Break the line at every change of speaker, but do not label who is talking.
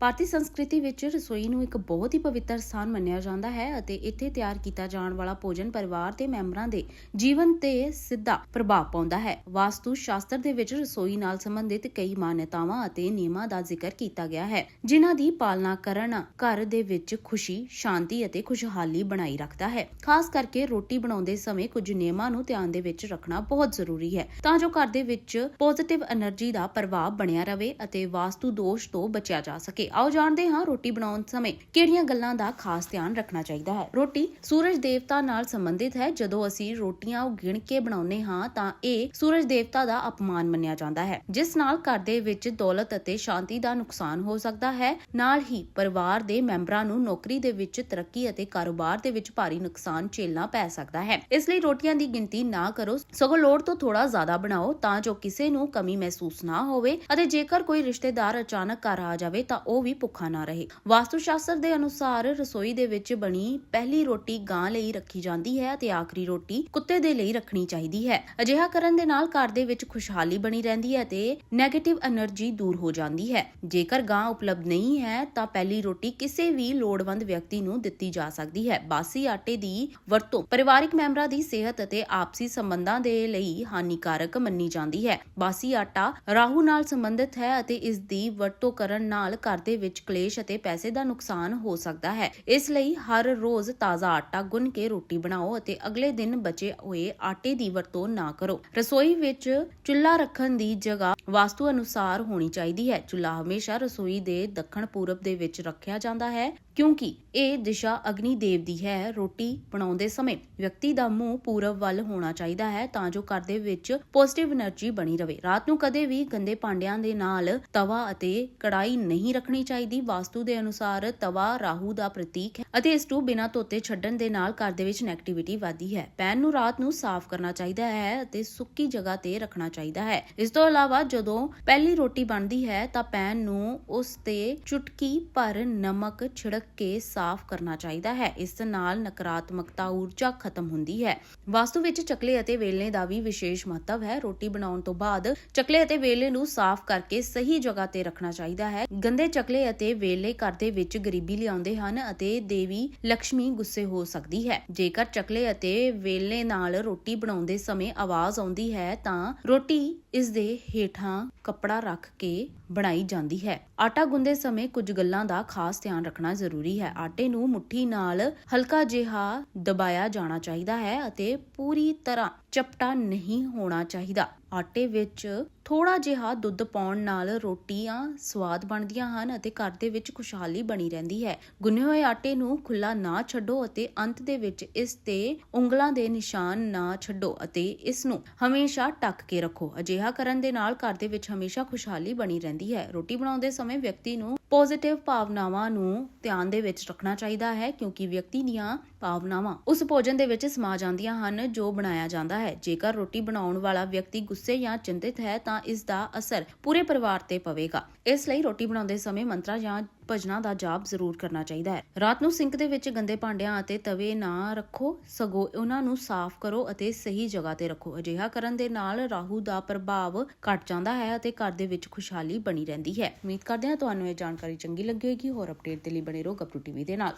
ਭਾਰਤੀ ਸੰਸਕ੍ਰਿਤੀ ਵਿੱਚ ਰਸੋਈ ਨੂੰ ਇੱਕ ਬਹੁਤ ਹੀ ਪਵਿੱਤਰ ਸਥਾਨ ਮੰਨਿਆ ਜਾਂਦਾ ਹੈ ਅਤੇ ਇੱਥੇ ਤਿਆਰ ਕੀਤਾ ਜਾਣ ਵਾਲਾ ਭੋਜਨ ਪਰਿਵਾਰ ਦੇ ਮੈਂਬਰਾਂ ਦੇ ਜੀਵਨ ਤੇ ਸਿੱਧਾ ਪ੍ਰਭਾਵ ਪਾਉਂਦਾ ਹੈ। ਵਾਸਤੂ ਸ਼ਾਸਤਰ ਦੇ ਵਿੱਚ ਰਸੋਈ ਨਾਲ ਸੰਬੰਧਿਤ ਕਈ ਮਾਨਤਾਵਾਂ ਅਤੇ ਨਿਯਮਾਂ ਦਾ ਜ਼ਿਕਰ ਕੀਤਾ ਗਿਆ ਹੈ, ਜਿਨ੍ਹਾਂ ਦੀ ਪਾਲਣਾ ਕਰਨਾ ਘਰ ਦੇ ਵਿੱਚ ਖੁਸ਼ੀ, ਸ਼ਾਂਤੀ ਅਤੇ ਖੁਸ਼ਹਾਲੀ ਬਣਾਈ ਰੱਖਦਾ ਹੈ। ਖਾਸ ਕਰਕੇ ਰੋਟੀ ਬਣਾਉਂਦੇ ਸਮੇਂ ਕੁਝ ਨਿਯਮਾਂ ਨੂੰ ਧਿਆਨ ਦੇ ਵਿੱਚ ਰੱਖਣਾ ਬਹੁਤ ਜ਼ਰੂਰੀ ਹੈ, ਤਾਂ ਜੋ ਘਰ ਦੇ ਵਿੱਚ ਪੋਜ਼ਿਟਿਵ એનર્ਜੀ ਦਾ ਪ੍ਰਭਾਵ ਬਣਿਆ ਰਹੇ ਅਤੇ ਵਾਸਤੂ ਦੋਸ਼ ਤੋਂ ਬਚਿਆ ਜਾ ਸਕੇ। ਆਓ ਜਾਣਦੇ ਹਾਂ ਰੋਟੀ ਬਣਾਉਣ ਸਮੇਂ ਕਿਹੜੀਆਂ ਗੱਲਾਂ ਦਾ ਖਾਸ ਧਿਆਨ ਰੱਖਣਾ ਚਾਹੀਦਾ ਹੈ। ਰੋਟੀ ਸੂਰਜ ਦੇਵਤਾ ਨਾਲ ਸੰਬੰਧਿਤ ਹੈ। ਜਦੋਂ ਅਸੀਂ ਰੋਟੀਆਂ ਉਹ ਗਿਣ ਕੇ ਬਣਾਉਂਦੇ ਹਾਂ ਤਾਂ ਇਹ ਸੂਰਜ ਦੇਵਤਾ ਦਾ ਅਪਮਾਨ ਮੰਨਿਆ ਜਾਂਦਾ ਹੈ। ਜਿਸ ਨਾਲ ਘਰ ਦੇ ਵਿੱਚ ਦੌਲਤ ਅਤੇ ਸ਼ਾਂਤੀ ਦਾ ਨੁਕਸਾਨ ਹੋ ਸਕਦਾ ਹੈ। ਨਾਲ ਹੀ ਪਰਿਵਾਰ ਦੇ ਮੈਂਬਰਾਂ ਨੂੰ ਨੌਕਰੀ ਦੇ ਵਿੱਚ ਤਰੱਕੀ ਅਤੇ ਕਾਰੋਬਾਰ ਦੇ ਵਿੱਚ ਭਾਰੀ ਨੁਕਸਾਨ ਝੇਲਣਾ ਪੈ ਸਕਦਾ ਹੈ। ਇਸ ਲਈ ਰੋਟੀਆਂ ਦੀ ਗਿਣਤੀ ਨਾ ਕਰੋ। ਸਗੋਂ ਲੋੜ ਤੋਂ ਥੋੜਾ ਜ਼ਿਆਦਾ ਬਣਾਓ ਤਾਂ ਜੋ ਕਿਸੇ ਨੂੰ ਕਮੀ ਮਹਿਸੂਸ ਨਾ ਹੋਵੇ ਅਤੇ ਜੇਕਰ ਕੋਈ ਰਿਸ਼ਤੇਦਾਰ ਅਚਾਨਕ ਘਰ ਆ ਜਾਵੇ ਤਾਂ ਉਹ ਉਹ ਵੀ ਭੁੱਖਾ ਨਾ ਰਹੇ। ਵਾਸਤੂ ਸ਼ਾਸਤਰ ਦੇ ਅਨੁਸਾਰ ਰਸੋਈ ਦੇ ਵਿੱਚ ਬਣੀ ਪਹਿਲੀ ਰੋਟੀ ਗਾਂ ਲਈ ਰੱਖੀ ਜਾਂਦੀ ਹੈ ਅਤੇ ਆਖਰੀ ਰੋਟੀ ਕੁੱਤੇ ਦੇ ਲਈ ਰੱਖਣੀ ਚਾਹੀਦੀ ਹੈ। ਅਜਿਹਾ ਕਰਨ ਦੇ ਨਾਲ ਘਰ ਦੇ ਵਿੱਚ ਖੁਸ਼ਹਾਲੀ ਬਣੀ ਰਹਿੰਦੀ ਹੈ ਤੇ 네ਗੇਟਿਵ એનર્ਜੀ ਦੂਰ ਹੋ ਜਾਂਦੀ ਹੈ। ਜੇਕਰ ਗਾਂ ਉਪਲਬਧ ਨਹੀਂ ਹੈ, ਤਾਂ ਪਹਿਲੀ ਰੋਟੀ ਕਿਸੇ ਵੀ ਲੋੜਵੰਦ ਵਿਅਕਤੀ ਨੂੰ ਦਿੱਤੀ ਜਾ ਸਕਦੀ ਹੈ। ਬਾਸੀ ਆਟੇ ਦੀ ਵਰਤੋਂ ਪਰਿਵਾਰਿਕ ਮੈਂਬਰਾਂ ਦੀ ਸਿਹਤ ਅਤੇ ਆਪਸੀ ਸੰਬੰਧਾਂ ਦੇ ਲਈ ਹਾਨੀਕਾਰਕ ਮੰਨੀ ਜਾਂਦੀ ਹੈ। ਬਾਸੀ ਆਟਾ ਰਾਹੂ ਨਾਲ ਸੰਬੰਧਿਤ ਹੈ ਅਤੇ ਇਸ ਦੀ ਵਰਤੋਂ ਕਰਨ ਨਾਲ ਘਰ ਖਾਤੇ ਵਿੱਚ ਕਲੇਸ਼ ਅਤੇ ਪੈਸੇ ਦਾ ਨੁਕਸਾਨ ਹੋ ਸਕਦਾ ਹੈ। ਇਸ ਲਈ ਹਰ ਰੋਜ਼ ਤਾਜ਼ਾ ਆਟਾ ਗੁੰਨ ਕੇ ਰੋਟੀ ਬਣਾਓ ਅਤੇ ਅਗਲੇ ਦਿਨ ਬਚੇ ਹੋਏ ਆਟੇ ਦੀ ਵਰਤੋਂ ਨਾ ਕਰੋ। ਰਸੋਈ ਵਿੱਚ ਚੁੱਲ੍ਹਾ ਰੱਖਣ ਦੀ ਜਗ੍ਹਾ ਵਾਸਤੂ ਅਨੁਸਾਰ ਹੋਣੀ ਚਾਹੀਦੀ ਹੈ। ਚੁੱਲ੍ਹਾ ਹਮੇਸ਼ਾ ਰਸੋਈ ਦੇ ਦੱਖਣ ਪੂਰਬ ਦੇ ਵਿੱਚ ਰੱਖਿਆ ਜਾਂਦਾ ਹੈ, ਕਿਉਂਕਿ ਇਹ ਦਿਸ਼ਾ ਅਗਨੀ ਦੇਵ ਦੀ ਹੈ। ਰੋਟੀ ਬਣਾਉਂਦੇ ਸਮੇਂ ਵਿਅਕਤੀ ਦਾ ਮੂੰਹ ਪੂਰਬ ਵੱਲ ਹੋਣਾ ਚਾਹੀਦਾ ਹੈ ਤਾਂ ਜੋ ਘਰ ਦੇ ਵਿੱਚ ਪੋਜ਼ਿਟਿਵ એનર્ਜੀ ਬਣੀ ਰਹੇ। ਰਾਤ ਨੂੰ ਕਦੇ ਵੀ ਗੰਦੇ ਭਾਂਡਿਆਂ ਦੇ ਨਾਲ ਤਵਾ ਅਤੇ ਕੜਾਈ ਨਹੀਂ ਰੱਖਣੀ ਚਾਹੀਦੀ। ਵਾਸਤੂ ਦੇ ਅਨੁਸਾਰ ਤਵਾ ਰਾਹੂ ਦਾ ਪ੍ਰਤੀਕ ਹੈ ਅਤੇ ਇਸ ਨੂੰ ਬਿਨਾਂ ਧੋਤੇ ਛੱਡਣ ਦੇ ਨਾਲ ਘਰ ਦੇ ਵਿੱਚ ਨੈਗੇਟਿਵਿਟੀ ਵਧਦੀ ਹੈ। ਪੈਨ ਨੂੰ ਰਾਤ ਨੂੰ ਸਾਫ਼ ਕਰਨਾ ਚਾਹੀਦਾ ਹੈ ਅਤੇ ਸੁੱਕੀ ਜਗ੍ਹਾ ਤੇ ਰੱਖਣਾ ਚਾਹੀਦਾ ਹੈ। ਇਸ ਤੋਂ ਇਲਾਵਾ ਜਦੋਂ ਪਹਿਲੀ ਰੋਟੀ ਬਣਦੀ ਹੈ ਤਾਂ ਪੈਨ ਨੂੰ ਉਸ ਤੇ ਚੁਟਕੀ ਭਰ ਨਮਕ ਛਿੜਕ ਕੇ ਸਾਫ਼ ਕਰਨਾ ਚਾਹੀਦਾ ਹੈ। ਇਸ ਨਾਲ ਨਕਾਰਾਤਮਕਤਾ ਊਰਜਾ ਖਤਮ ਹੁੰਦੀ ਹੈ। ਵਾਸਤੂ ਵਿੱਚ ਚਕਲੇ ਅਤੇ ਵੇਲਣੇ ਦਾ ਵੀ ਵਿਸ਼ੇਸ਼ ਮਹੱਤਵ ਹੈ। ਰੋਟੀ ਬਣਾਉਣ ਤੋਂ ਬਾਅਦ ਚਕਲੇ ਅਤੇ ਵੇਲਣੇ ਨੂੰ ਸਾਫ਼ ਕਰਕੇ ਸਹੀ ਜਗ੍ਹਾ ਤੇ ਰੱਖਣਾ ਚਾਹੀਦਾ ਹੈ। ਗੰਦੇ ਚੱਕਲੇ ਅਤੇ ਵੇਲੇ ਘਰ ਦੇ ਵਿੱਚ ਗਰੀਬੀ ਲਿਆਉਂਦੇ ਹਨ ਅਤੇ ਦੇਵੀ ਲక్ష్ਮੀ ਗੁੱਸੇ ਹੋ ਸਕਦੀ ਹੈ। ਜੇਕਰ ਚੱਕਲੇ ਅਤੇ ਵੇਲੇ ਨਾਲ ਰੋਟੀ ਬਣਾਉਂਦੇ ਸਮੇਂ ਆਵਾਜ਼ ਆਉਂਦੀ ਹੈ ਤਾਂ ਰੋਟੀ ਇਸ ਦੇ ਹੇਠਾਂ ਕੱਪੜਾ ਰੱਖ ਕੇ ਬਣਾਈ ਜਾਂਦੀ ਹੈ। ਆਟਾ ਗੁੰਦੇ ਸਮੇਂ ਕੁਝ ਗੱਲਾਂ ਦਾ ਖਾਸ ਧਿਆਨ ਰੱਖਣਾ ਜ਼ਰੂਰੀ ਹੈ। ਆਟੇ ਨੂੰ ਮੁਠੀ ਨਾਲ ਹਲਕਾ ਜਿਹਾ ਦਬਾਇਆ ਜਾਣਾ ਚਾਹੀਦਾ ਹੈ ਅਤੇ ਪੂਰੀ ਤਰ੍ਹਾਂ ਚਪਟਾ ਨਹੀਂ ਹੋਣਾ ਚਾਹੀਦਾ। ਆਟੇ ਵਿੱਚ ਥੋੜਾ ਜਿਹਾ ਦੁੱਧ ਪਾਉਣ ਨਾਲ ਰੋਟੀਆਂ ਸਵਾਦ ਬਣਦੀਆਂ ਹਨ ਅਤੇ ਘਰ ਦੇ ਵਿੱਚ ਖੁਸ਼ਹਾਲੀ ਬਣੀ ਰਹਿੰਦੀ ਹੈ। ਗੁੰਨੇ ਹੋਏ ਆਟੇ ਨੂੰ ਖੁੱਲਾ ਨਾ ਛੱਡੋ ਅਤੇ ਅੰਤ ਦੇ ਵਿੱਚ ਇਸ ਤੇ ਉਂਗਲਾਂ ਦੇ ਨਿਸ਼ਾਨ ਨਾ ਛੱਡੋ ਅਤੇ ਇਸ ਨੂੰ ਹਮੇਸ਼ਾ ਟੱਕ ਕੇ ਰੱਖੋ। ਅਜਿਹਾ ਕਰਨ ਦੇ ਨਾਲ ਘਰ ਦੇ ਵਿੱਚ ਹਮੇਸ਼ਾ ਖੁਸ਼ਹਾਲੀ ਬਣੀ ਰਹਿੰਦੀ ਹੈ। ਰੋਟੀ ਬਣਾਉਂਦੇ ਸਮੇਂ ਵਿਅਕਤੀ ਨੂੰ ਪੋਜ਼ਿਟਿਵ ਭਾਵਨਾਵਾਂ ਨੂੰ ਧਿਆਨ ਦੇ ਵਿੱਚ ਰੱਖਣਾ ਚਾਹੀਦਾ ਹੈ ਕਿਉਂਕਿ ਵਿਅਕਤੀ ਦੀਆਂ ਭਾਵਨਾਵਾਂ ਉਸ ਭੋਜਨ ਦੇ ਵਿੱਚ ਸਮਾ ਜਾਂਦੀਆਂ ਹਨ ਜੋ ਬਣਾਇਆ ਜਾਂਦਾ ਹੈ। ਜੇਕਰ ਰੋਟੀ ਬਣਾਉਣ ਵਾਲਾ ਵਿਅਕਤੀ ਗੁੱਸੇ ਜਾਂ ਚਿੰਤਿਤ ਹੈ ਤਾਂ ਇਸ ਦਾ ਅਸਰ ਪੂਰੇ ਪਰਿਵਾਰ ਤੇ ਪਵੇਗਾ। ਇਸ ਲਈ ਰੋਟੀ ਬਣਾਉਂਦੇ ਸਮੇਂ ਮੰਤਰਾਂ ਜਾਂ ਭਜਨਾਂ ਦਾ ਜਾਪ ਜ਼ਰੂਰ ਕਰਨਾ ਚਾਹੀਦਾ ਹੈ। ਰਾਤ ਨੂੰ ਸਿੰਕ ਦੇ ਵਿੱਚ ਗੰਦੇ ਭਾਂਡਿਆਂ ਅਤੇ ਤਵੇ ਨਾ ਰੱਖੋ, ਸਗੋਂ ਉਹਨਾਂ ਨੂੰ ਸਾਫ਼ ਕਰੋ ਅਤੇ ਸਹੀ ਜਗ੍ਹਾ ਤੇ ਰੱਖੋ। ਅਜਿਹਾ ਕਰਨ ਦੇ ਨਾਲ ਰਾਹੂ ਦਾ ਪ੍ਰਭਾਵ ਘਟ ਜਾਂਦਾ ਹੈ ਅਤੇ ਘਰ ਦੇ ਵਿੱਚ ਖੁਸ਼ਹਾਲੀ ਬਣੀ ਰਹਿੰਦੀ ਹੈ। ਉਮੀਦ ਕਰਦੇ ਹਾਂ ਤੁਹਾਨੂੰ ਇਹ ਜਾਣਕਾਰੀ ਚੰਗੀ ਲੱਗੀ ਹੋਵੇਗੀ। ਹੋਰ ਅਪਡੇਟ ਦੇ ਲਈ ਬਣੇ ਰਹੋ ਗੱਪਰੂ ਟੀਵੀ ਦੇ ਨਾਲ।